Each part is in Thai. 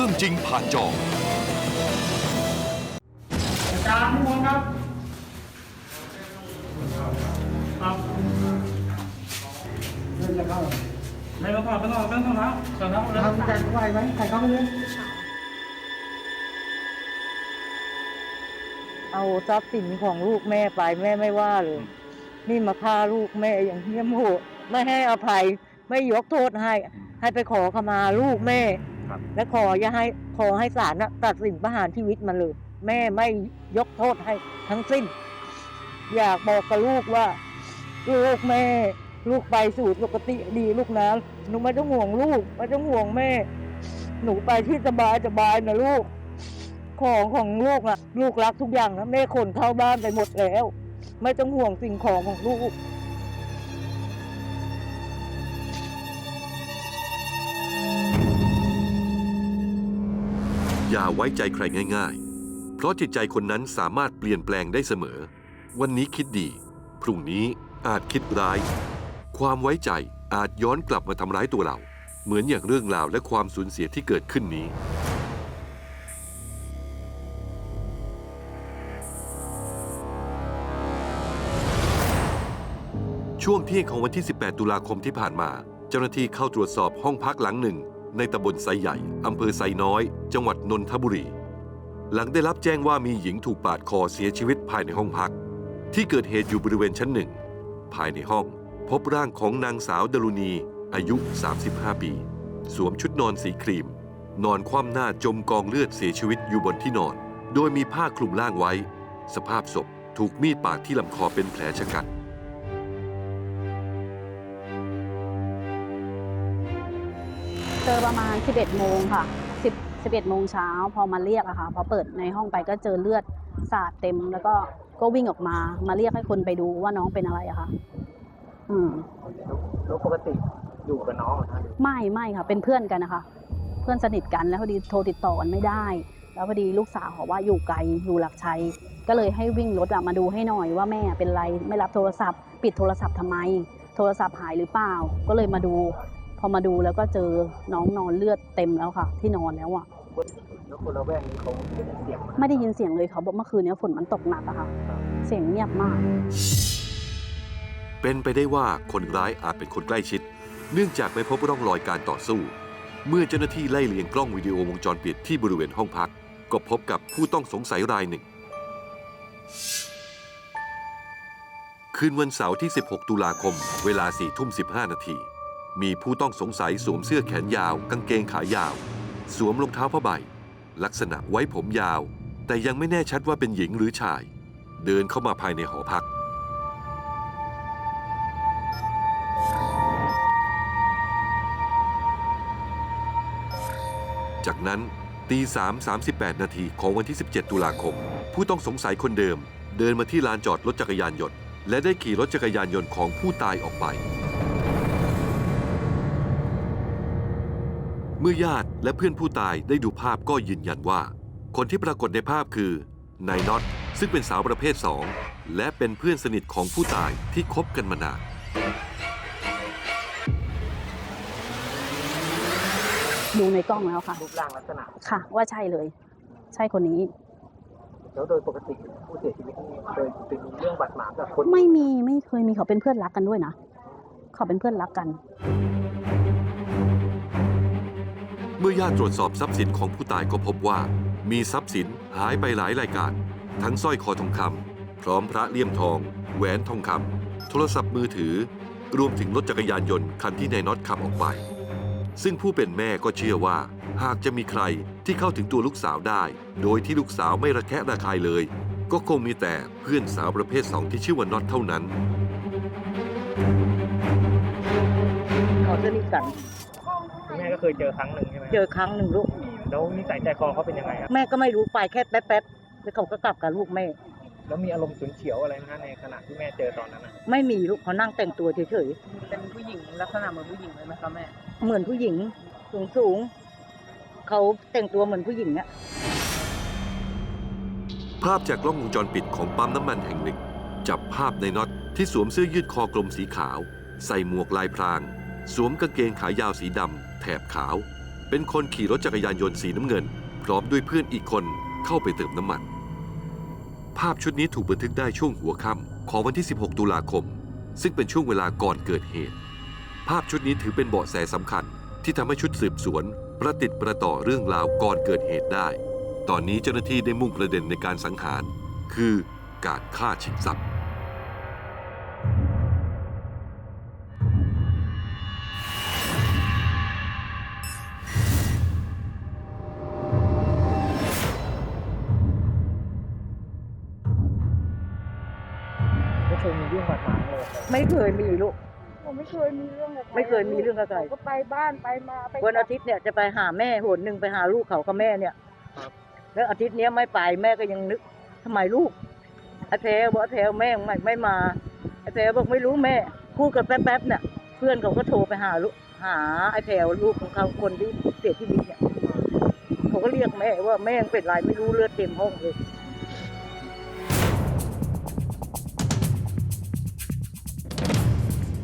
รื่องจริงผ่านจออาจารย์นิมนต์ครับครับเริ่มจะเข้าไม่ต้องถอดไม่ต้องถอดไม่ต้องถอดถอดแล้วถอดแล้วทำแต่ไหวไหมใครเข้าไปเลยเอาทรัพย์สินของลูกแม่ไปแม่ไม่ว่าเลย นี่มาฆ่าลูกแม่อย่างเหี้ยมโหดไม่ให้อภัย ไม่ยกโทษให้ ให้ไปขอขมาลูกแม่ และขออย่าให้ขอให้ศาลน่ะตัดสินประหารชีวิตมันเลย แม่ไม่ยกโทษให้ทั้งสิ้น อยากบอกกับลูกว่า ลูกแม่ ลูกไปสู่ปกติดีลูกนะหนูไม่ต้องห่วงลูก ไม่ต้องห่วงแม่ หนูไปที่สบายสบายนะลูก ของของลูกอะลูกรักทุกอย่างนะแม่ขนเข้าบ้านไปหมดแล้ว ไม่ต้องห่วงสิ่งของของลูก อย่าไว้ใจใครง่าย ๆ เพราะจิตใจคนนั้นสามารถเปลี่ยนแปลงได้เสมอ วันนี้คิดดี พรุ่งนี้อาจคิดร้าย ความไว้ใจอาจย้อนกลับมาทำร้ายตัวเรา เหมือนอย่างเรื่องราวและความสูญเสียที่เกิดขึ้นนี้ ช่วงเที่ยงของวันที่ 18 ตุลาคมที่ผ่านมา เจ้าหน้าที่เข้าตรวจสอบห้องพักหลังหนึ่ง ในตำบลไซใหญ่ อำเภอไซน้อย จังหวัดนนทบุรี หลังได้รับแจ้งว่ามีหญิงถูกปาดคอเสียชีวิตภายในห้องพัก ที่เกิดเหตุอยู่บริเวณชั้นหนึ่ง ภายในห้องพบร่างของนางสาวดลุณี อายุ 35 ปี สวมชุดนอนสีครีม นอนคว่ำหน้าจมกองเลือดเสียชีวิตอยู่บนที่นอน โดยมีผ้าคลุมร่างไว้ สภาพศพถูกมีดปาดที่ลำคอเป็นแผลชะกัน เจอประมาณ 11 โมงค่ะ 10 11 โมงเช้าพอมาเรียกอะค่ะ พอเปิดในห้องไปก็เจอเลือดสาดเต็ม แล้วก็ก็วิ่งออกมา มาเรียกให้คนไปดูว่าน้องเป็นอะไรอะค่ะ อืมแล้วปกติอยู่กับน้องเหรอฮะไม่ไม่ค่ะ เป็นเพื่อนกันนะคะ เพื่อนสนิทกันแล้วพอดีโทรติดต่อกันไม่ได้ แล้วพอดีลูกสาวบอกว่าอยู่ไกลอยู่หลักชัย ก็เลยให้วิ่งรถอะมาดูให้หน่อยว่าแม่เป็นไรไม่รับโทรศัพท์ ปิดโทรศัพท์ทำไม โทรศัพท์หายหรือเปล่า ก็เลยมาดู พอมาดูแล้วก็เจอน้องนอนเลือดเต็มแล้วค่ะ ที่นอนแล้วอะแล้วคนละแวกนี้เขาได้ยินเสียงไหมไม่ได้ยินเสียงเลยเขาบอกเมื่อคืนนี้ฝนมันตกหนักอะค่ะ เสียงเงียบมาก เป็นไปได้ว่าคนร้ายอาจเป็นคนใกล้ชิด เนื่องจากไม่พบร่องรอยการต่อสู้ เมื่อเจ้าหน้าที่ไล่เลียงกล้องวิดีโอวงจรปิดที่บริเวณห้องพัก ก็พบกับผู้ต้องสงสัยรายหนึ่ง คืนวันเสาร์ที่ 16 ตุลาคม เวลา4ทุ่ม15 นาที มีผู้ต้องสงสัยสวมเสื้อแขนยาว กางเกงขายาว สวมรองเท้าผ้าใบ ลักษณะไว้ผมยาว แต่ยังไม่แน่ชัดว่าเป็นหญิงหรือชาย เดินเข้ามาภายในหอพัก จากนั้นตี3 38 นาทีของวันที่ 17 ตุลาคม ผู้ต้องสงสัยคนเดิม เดินมาที่ลานจอดรถจักรยานยนต์ และได้ขี่รถจักรยานยนต์ของผู้ตายออกไป เมื่อญาติและเพื่อนผู้ตายได้ดูภาพก็ยืนยันว่า คนที่ปรากฏในภาพคือนายน็อตซึ่งเป็นสาวประเภท2และเป็นเพื่อนสนิทของผู้ตายที่คบกันมานานดูในกล้องแล้วค่ะรูปร่างลักษณะค่ะ ว่าใช่เลย ใช่คนนี้ แล้วโดยปกติผู้เสียชีวิตนี่เคยเป็นเรื่องบาดหมางกับคนไม่มีไม่เคยมีเขาเป็นเพื่อนรักกันด้วยนะเขาเป็นเพื่อนรักกัน เมื่อญาติตรวจสอบทรัพย์สินของผู้ตายก็พบว่า มีทรัพย์สินหายไปหลายรายการ ทั้งสร้อยคอทองคำพร้อมพระเลี่ยมทอง แหวนทองคำโทรศัพท์มือถือ รวมถึงรถจักรยานยนต์คันที่นายน็อตขับออกไป ซึ่งผู้เป็นแม่ก็เชื่อว่า หากจะมีใครที่เข้าถึงตัวลูกสาวได้ โดยที่ลูกสาวไม่ระแคะระคายเลย ก็คงมีแต่เพื่อนสาวประเภทสองที่ชื่อว่าน็อตเท่านั้นเขาสนิทกัน ก็เคยเจอครั้งหนึ่งใช่ไหมเจอครั้งหนึ่งลูก แล้วนิสัยใจคอเขาเป็นยังไงครับแม่ก็ไม่รู้ไปแค่แป๊บๆแล้วเขาก็กลับกับลูกแม่ แล้วมีอารมณ์ฉุนเฉียวอะไรไหมฮะในขณะที่แม่เจอตอนนั้นนะไม่มีลูกเขานั่งแต่งตัวเฉยเป็นผู้หญิงลักษณะเหมือนผู้หญิงเลยไหมคะแม่ ๆเหมือนผู้หญิงสูงสูงๆเขาแต่งตัวเหมือนผู้หญิงอะ ภาพจากกล้องวงจรปิดของปั๊มน้ำมันแห่งหนึ่ง จับภาพในน็อตที่สวมเสื้อยืดคอกลมสีขาว ใส่หมวกลายพราง สวมกางเกงขายาวสีดำแถบขาว เป็นคนขี่รถจักรยานยนต์สีน้ำเงิน พร้อมด้วยเพื่อนอีกคนเข้าไปเติมน้ำมัน ภาพชุดนี้ถูกบันทึกได้ช่วงหัวค่ำของวันที่ 16 ตุลาคม ซึ่งเป็นช่วงเวลาก่อนเกิดเหตุ ภาพชุดนี้ถือเป็นเบาะแสสำคัญ ที่ทำให้ชุดสืบสวน ประติดประต่อเรื่องราวก่อนเกิดเหตุได้ ตอนนี้เจ้าหน้าที่ได้มุ่งประเด็นในการสังหาร คือการฆ่าชิงทรัพย์ เคยมีเรื่องกับใครไม่เคยมีเรื่องกับใครผมก็ไปบ้านไปมาไปวันอาทิตย์เนี่ยจะไปหาแม่หนหนึ่งไปหาลูกเขากับแม่เนี่ยแล้วอาทิตย์เนี้ยไม่ไปแม่ก็ยังนึกทำไมลูกไอ้แพรบอกไอ้แพรแม่ไม่ไม่มาไอ้แพรบอกไม่รู้แม่พูดกันแป๊บๆเนี่ยเพื่อนเขาก็โทรไปหาลูกหาไอ้แพรลูกของเขาคนที่เสียชีวิตเนี่ยเขาก็เรียกแม่ว่าแม่ยังเป็นไรไม่รู้เลือดเต็มห้องเลย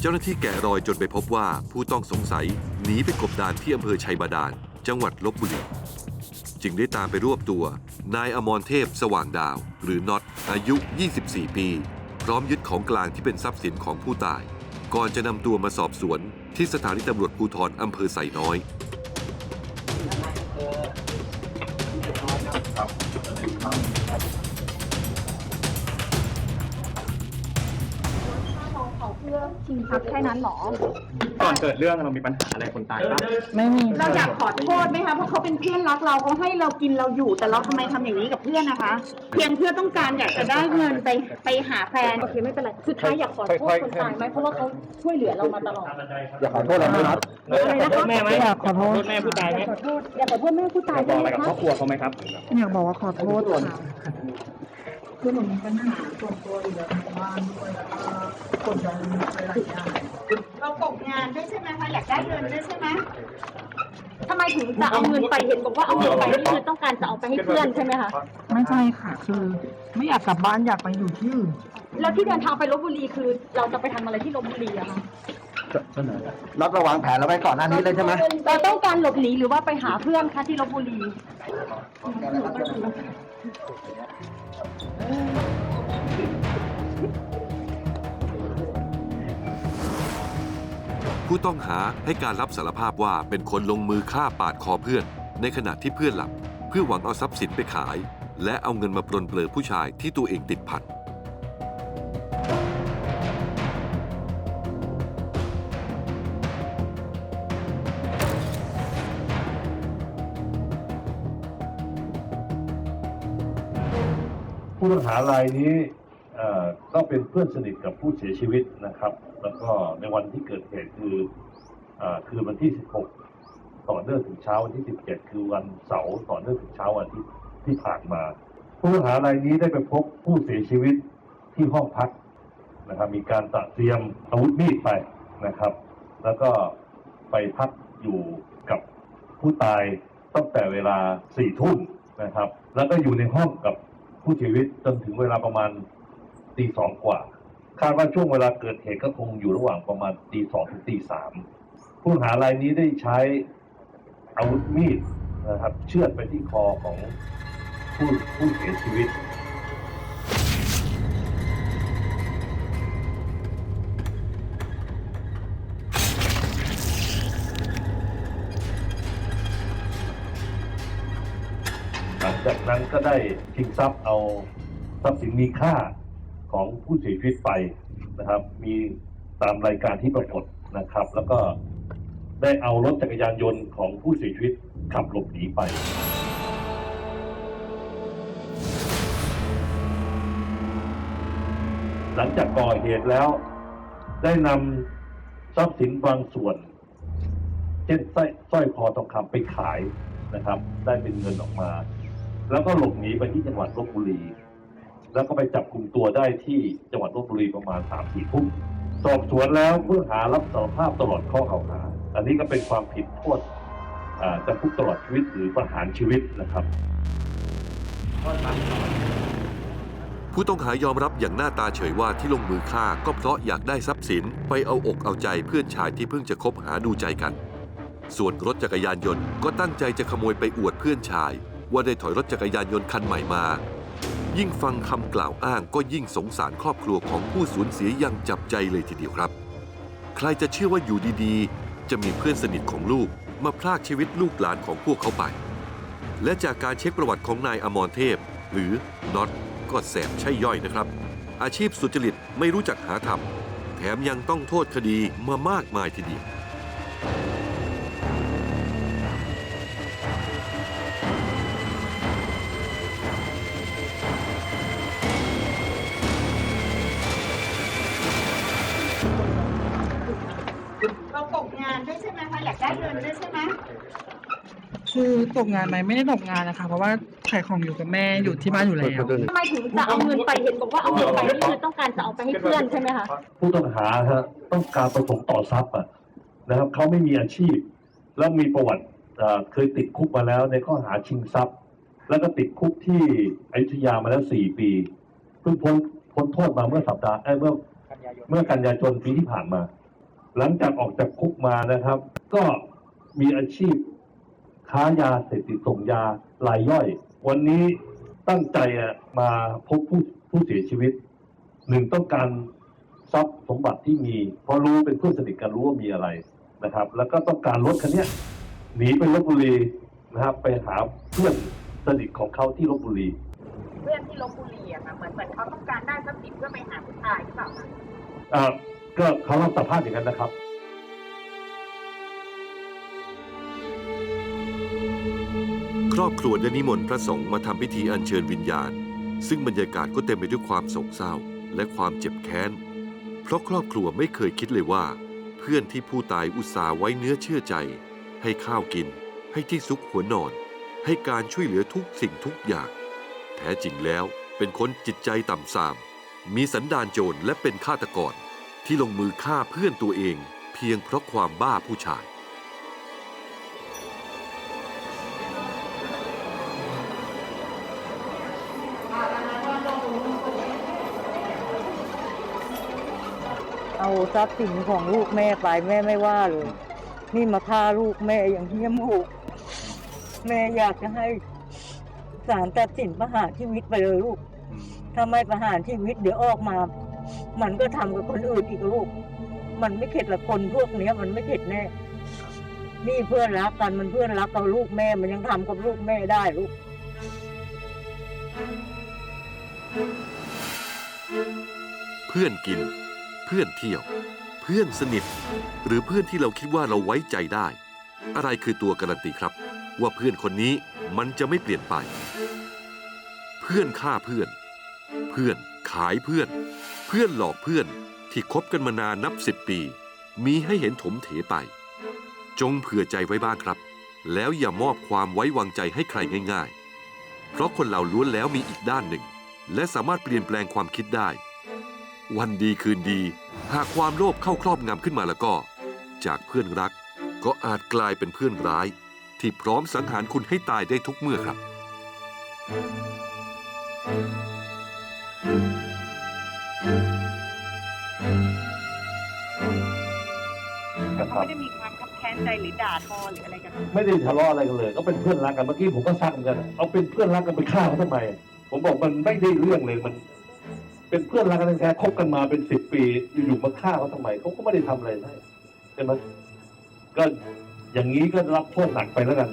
เจ้าหน้าที่แกะรอยจนไปพบว่าผู้ต้องสงสัยหนีไปกบดานที่อำเภอชัยบาดาล จังหวัดลบบุรี จึงได้ตามไปรวบตัว นายอมรเทพสว่างดาว หรือน็อตอายุ 24 ปี พร้อมยึดของกลางที่เป็นทรัพย์สินของผู้ตาย ก่อนจะนำตัวมาสอบสวน ที่สถานีตำรวจภูธรอำเภอไซน้อย ชิงทรัพย์แค่นั้นหรอ ก่อนเกิดเรื่องเรามีปัญหาอะไรคนตายปะไม่มีเราอยากขอโทษไหมคะเพราะเขาเป็นเพื่อนรักเราเขาให้เรากินเราอยู่แต่เราทำไมทำอย่างนี้กับเพื่อนนะคะ เพียงเพื่อต้องการอยากจะได้เงินไปไปหาแฟนโอเคไม่เป็นไรสุดท้ายอยากขอโทษคนตายไหมเพราะว่าเขาช่วยเหลือเรามาตลอดอยากขอโทษอะไรไหมครับขอโทษแม่ไหมอยากขอโทษแม่ผู้ตายไหมขอโทษอยากขอโทษแม่ผู้ตายบด้อวกยอะไรนะกับครคะอบครัวเขาไหมครับ อยากบอกว่าขอโทษค่ะ คือหนูมีปัญหาส่วนตัวอยู่แล้วในบ้านด้วยแล้วก็กดดันหลายอย่างเราตกงานด้วยใช่ไหมคะอยากได้เงินด้วยใช่ไหมทำไมถึงจะเอาเงินไปเห็นบอกว่าเอาเงินไปนี่คือต้องการจะเอาไปให้เพื่อนใช่ไหมคะไม่ใช่ค่ะ คือไม่อยากกลับบ้านอยากไปอยู่ที่อื่นแล้วที่เดินทางไปลบบุรีคือ เราจะไปทำอะไรที่ลบบุรีอะคะน็อตระวางแผนเราไว้ก่อนหน้านี้เลยใช่ไหมเราต้องการหลบหนีหรือว่าไปหาเพื่อนคะที่ลบบุรี ผู้ต้องหาให้การรับสารภาพว่าเป็นคนลงมือฆ่าปาดคอเพื่อน ในขณะที่เพื่อนหลับ เพื่อหวังเอาทรัพย์สินไปขาย และเอาเงินมาปลนเปลือผู้ชายที่ตัวเองติดพัน ผู้ต้องหารายนี้เอ่อก็เป็นเพื่อนสนิทกับผู้เสียชีวิตนะครับ แล้วก็ในวันที่เกิดเหตุคืออคืนวันที่ 16 ต่อเนื่องถึงเช้าวันที่ 17 คือวันเสาร์ต่อเนื่องถึงเช้าวันที่ที่ผ่านมา ผู้ต้องหารายนี้ได้ไปพบผู้เสียชีวิตที่ห้องพักนะครับมีการตัดเตรียมอาวุธมีดไปนะครับ แล้วก็ไปพักอยู่กับผู้ตายตั้งแต่เวลาสี่ทุ่มนะครับ แล้วก็อยู่ในห้องกับ ผู้เสียชีวิตจนถึงเวลาประมาณตีสองกว่า คาดว่าช่วงเวลาเกิดเหตุก็คงอยู่ระหว่างประมาณตีสองถึงตีสามผู้หารายนี้ได้ใช้อาวุธมีดนะครับ เชือดไปที่คอของผู้ผู้เสียชีวิต ก็ได้ชิงทรัพย์เอาทรัพย์สินมีค่าของผู้เสียชีวิตไปนะครับ มีตามรายการที่ปรากฏนะครับ แล้วก็ได้เอารถจักรยานยนต์ของผู้เสียชีวิตขับหลบหนีไปหลังจากก่อเหตุแล้ว ได้นำทรัพย์สินบางส่วน เช่นสร้อยคอทองคำไปขายนะครับ ได้เป็นเงินออกมา แล้วก็หลบหนีไปที่จังหวัดลบบุรี แล้วก็ไปจับกลุ่มตัวได้ที่จังหวัดลบบุรีประมาณสามสี่ทุ่มสอบสวนแล้วผู้ต้องหารับสารภาพตลอดข้อกล่าวหา อันนี้ก็เป็นความผิดโทษจำคุกตลอดชีวิตหรือประหารชีวิตนะครับผู้ต้องหายอมรับอย่างหน้าตาเฉยว่าที่ลงมือฆ่าก็เพราะอยากได้ทรัพย์สินไปเอาอกเอาใจเพื่อนชายที่เพิ่งจะคบหาดูใจกัน ส่วนรถจักรยานยนต์ก็ตั้งใจจะขโมยไปอวดเพื่อนชาย ว่าได้ถอยรถจักรยานยนต์คันใหม่มา ยิ่งฟังคำกล่าวอ้างก็ยิ่งสงสารครอบครัวของผู้สูญเสียอย่างจับใจเลยทีเดียวครับ ใครจะเชื่อว่าอยู่ดีๆ จะมีเพื่อนสนิทของลูกมาพรากชีวิตลูกหลานของพวกเขาไป และจากการเช็คประวัติของนายอมรเทพ หรือน็อตก็แสบใช่ย่อยนะครับ อาชีพสุจริตไม่รู้จักหาทำแถมยังต้องโทษคดีมามากมายทีเดียว ด้เงินด้วยใช่ไหมคือตกงานไหมไม่ได้ตกงานนะคะ เพราะว่าขายของอยู่กับแม่อยู่ที่บ้านอยู่แล้วทำไมถึงจะเอาเงินไปเห็นบอกว่าเอาเงินไปนี่คือต้องการจะเอาไปให้เพื่อนใช่ไหมคะผู้ต้องหาฮะต้องการประสงค์ต่อทรัพย์อะนะครับเขาไม่มีอาชีพ แล้วมีประวัติเอ่อเคยติดคุกมาแล้วในข้อหาชิงทรัพย์ แล้วก็ติดคุกที่อยุธยามาแล้วสี่ปีเพิ่งพ้นพ้นโทษมาเมื่อสัปดาห์เอ้ยเมื่อกันยายนเมื่อกันยายนปีที่ผ่านมา หลังจากออกจากคุกมานะครับ ก็ มีอาชีพ ค้ายาเสพติดส่งยารายย่อย วันนี้ตั้งใจอะมาพบผู้ผู้เสียชีวิตหนึ่งต้องการทรัพย์สมบัติที่มีเพราะรู้เป็นเพื่อนสนิทกันรู้ว่ามีอะไรนะครับ แล้วก็ต้องการรถคันเนี้ยหนีไปลบบุรีนะครับ ไปหาเพื่อนสนิทของเขาที่ลบบุรี เพื่อนที่ลบบุรีอะค่ะเหมือนเหมือนเขาต้องการได้ทรัพย์สินเพื่อไปหาผู้ชายหรือเปล่าคะอ่าก็เขารับสารภาพอย่างนั้นนะครับ รอบครัวได้นิมนต์พระสงฆ์มาทำพิธีอัญเชิญวิญญาณ ซึ่งบรรยากาศก็เต็มไปด้วยความโศกเศร้าและความเจ็บแค้น เพราะครอบครัวไม่เคยคิดเลยว่า เพื่อนที่ผู้ตายอุตส่าห์ไว้เนื้อเชื่อใจ ให้ข้าวกิน ให้ที่ซุกหัวนอน ให้การช่วยเหลือทุกสิ่งทุกอย่าง แท้จริงแล้วเป็นคนจิตใจต่ำทราม มีสันดานโจรและเป็นฆาตกรที่ลงมือฆ่าเพื่อนตัวเอง เพียงเพราะความบ้าผู้ชาย เอาทรัพย์สินของลูกแม่ไปแม่ไม่ว่าเลย นี่มาฆ่าลูกแม่อย่างเหี้ยมโหดแม่อยากจะให้ศาลตัดสินประหารชีวิตไปเลยลูกถ้าไม่ประหารชีวิตเดี๋ยวออกมา มันก็ทำกับคนอื่นอีกลูก มันไม่เข็ดละคนพวกเนี้ย มันไม่เข็ดแน่นี่เพื่อนรักกันมันเพื่อนรักกับลูกแม่มันยังทำกับลูกแม่ได้ลูกเพื่อนกิน เพื่อนเที่ยว เพื่อนสนิท หรือเพื่อนที่เราคิดว่าเราไว้ใจได้ อะไรคือตัวการันตีครับ ว่าเพื่อนคนนี้มันจะไม่เปลี่ยนไป เพื่อนฆ่าเพื่อน เพื่อนขายเพื่อน เพื่อนหลอกเพื่อนที่คบกันมานานนับสิบปี มีให้เห็นถมเถไป จงเผื่อใจไว้บ้างครับ แล้วอย่ามอบความไว้วางใจให้ใครง่าย ๆ เพราะคนเราล้วนแล้วมีอีกด้านหนึ่ง และสามารถเปลี่ยนแปลงความคิดได้ วันดีคืนดี หากความโลภเข้าครอบงำขึ้นมาแล้วก็ จากเพื่อนรักก็อาจกลายเป็นเพื่อนร้าย ที่พร้อมสังหารคุณให้ตายได้ทุกเมื่อครับ เขาไม่ได้มีความคับแค้นใจหรือด่าทอหรืออะไรกัน ไม่ได้ทะเลาะอะไรกันเลย ก็เป็นเพื่อนรักกันเมื่อกี้ผมก็ซักเหมือนกันเอาเป็นเพื่อนรักกันไปฆ่าเขาทำไม ผมบอกมันไม่ได้เรื่องเลยมัน เป็นเพื่อนรักกันแท้คบกันมาเป็นสิบปี อยู่ๆมาฆ่าเขาทำไมเขาก็ไม่ได้ทำอะไรให้ใช่ไหมก็อย่างนี้ก็รับโทษหนักไปแล้วกัน